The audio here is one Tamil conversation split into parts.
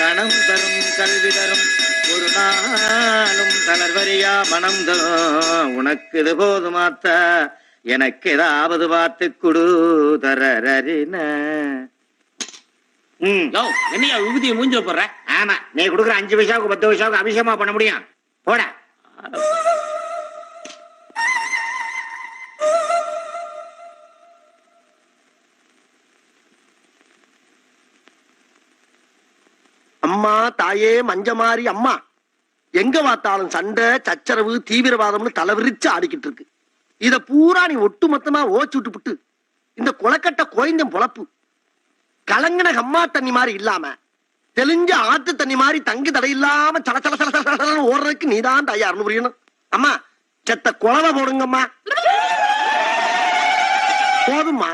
கணம் தரும் கல்வி தரும். ஒரு நாளும் தளர்வரியா மனம் உனக்கு இது போதுமாத்தா எனக்கு ஏதாவது பார்த்து குடு தரரின என்னையா விபூதியை மூஞ்ச போடுற? ஆமா நீ கொடுக்குற அஞ்சு பைசாவுக்கு பத்து பைசாவுக்கு அபிஷேகமா பண்ண முடியும். போட. அம்மா தாயே மஞ்ச மாறி அம்மா. எங்க பார்த்தாலும் சண்டை சச்சரவு தீவிரவாதம்னு தலைவிரிச்சு ஆடிக்கிட்டு இருக்கு. இத பூரா நீ ஒட்டுமொத்தமா ஓச்சு விட்டு புட்டு. இந்த குளக்கட்ட கோயந்தம் பொழப்பு. கலங்கின கம்மா தண்ணி மாதிரி இல்லாம தெளிஞ்ச ஆத்து தண்ணி மாதிரி தங்கு தடை இல்லாம சல சல சல சல சலன்னு ஓடுறதுக்கு நீதான் தயார்னு புரியணும். அம்மா செத்த குழவை போடுங்கம்மா. போதும்மா.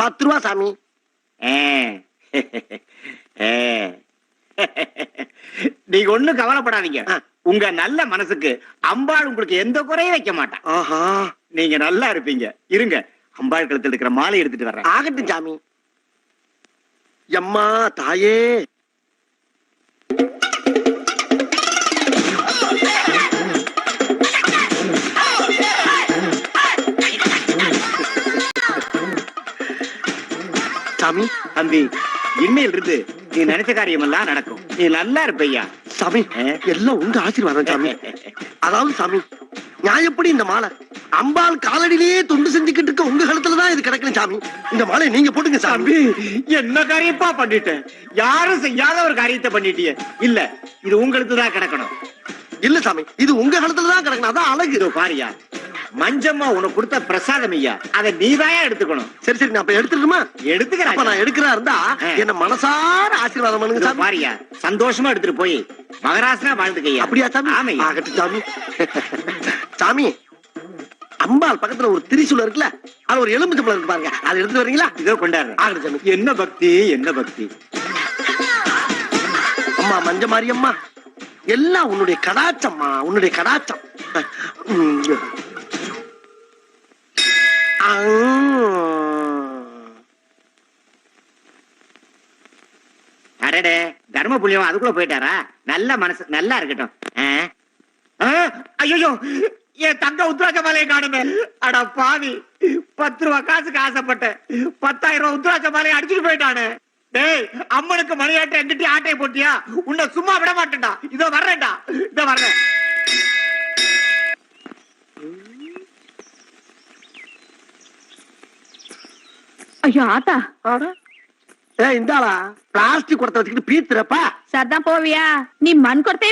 பத்து ரூபா சாமி. நீங்க ஒண்ணும் கவலைப்படாதீங்க. உங்க நல்ல மனசுக்கு அம்பாள் உங்களுக்கு எந்த குறையும் வைக்க மாட்டான் ஆஹா. நீங்க நல்லா இருப்பீங்க. இருங்க. அம்பாள் கழுத்துல இருக்கிற மாலை எடுத்துட்டு வர்றேன். ஆகட்டும் சாமி. எம்மா தாயே. சாமி தம்பி இன்னையில இருந்து நீ நினைச்ச காரியம் எல்லாம் நடக்கும். நீ நல்லா இருப்பையா சாமி எல்லாம் உங்க ஆசீர்வாதம் சாமி. அதாவது சாமி நியாயப்படி இந்த மாலை அம்பாள் காலடியிலேயே தொண்டு செஞ்சுக்கிட்டு இருக்க உங்க கழுத்துல தான் இது கிடைக்கணும் சாமி? இந்த மாலையை நீங்க போட்டுங்க சாமி. என்ன காரியப்பா பண்ணிட்டேன்? யாரும் செய்யாத ஒரு காரியத்தை பண்ணிட்டியே. இல்ல இது உங்களுக்கு தான் கிடக்கணும். இல்ல சாமி இது உங்க கழுத்துல தான் கிடக்கணும். அதான் அழகு. பாரியா மஞ்சம்மா உனக்கு கொடுத்த பிரசாதம் ஐயா. அதை நீதாயா எடுத்துக்கணும். சரி சரி நான் அப்ப அப்ப எடுத்துக்கிறேன் நான் எடுக்கிறா இருந்தா. என்ன மனசார ஆசீர்வாதம் பண்ணுங்க சாமி. பாரியா சந்தோஷமா எடுத்துட்டு போய் மகராசனா வாழ்ந்துக்கையா அப்படியா சாமி? ஆமையா ஆகட்டும் சாமி. சாமி அம்பாள் பக்கத்துல ஒரு திரிசூலம் இருக்குல்ல அது ஒரு எலும்பு சம்பளம் இருக்கு பாருங்க. அதை எடுத்து வரீங்களா? இதோ கொண்டாடுறேன். ஆகட்டும் சாமி. என்ன பக்தி என்ன பக்தி. அம்மா மஞ்ச மாரியம்மா எல்லாம் உன்னுடைய கடாச்சம்மா உன்னுடைய கடாச்சம். அடடே தர்ம புண்ணியம் அதுக்குள்ள போயிட்டாரா? நல்ல மனசு நல்லா இருக்கட்டும். ஐயோ என் தங்க உத்ராட்ச மாலையை காணுமே அட பாவி பத்து ரூபா காசுக்கு ஆசைப்பட்டேன். பத்தாயிரம் ரூபாய் உத்ராட்ச மாலையை அடிச்சுட்டு போயிட்டானே. டேய் அம்மனுக்கு மணியாட்ட எங்கிட்ட ஆட்டையை போட்டியா? உன்னை சும்மா விட மாட்டேன்டா. இதோ வர்றேன்டா. இதோ வர்றேன். ஐயோ ஆத்தா. ஏ இந்தாளா பிளாஸ்டிக் குடத்தை வச்சுக்கிட்டு பீத்துறப்பா சர்தான் போவியா நீ மண் கொடுத்தே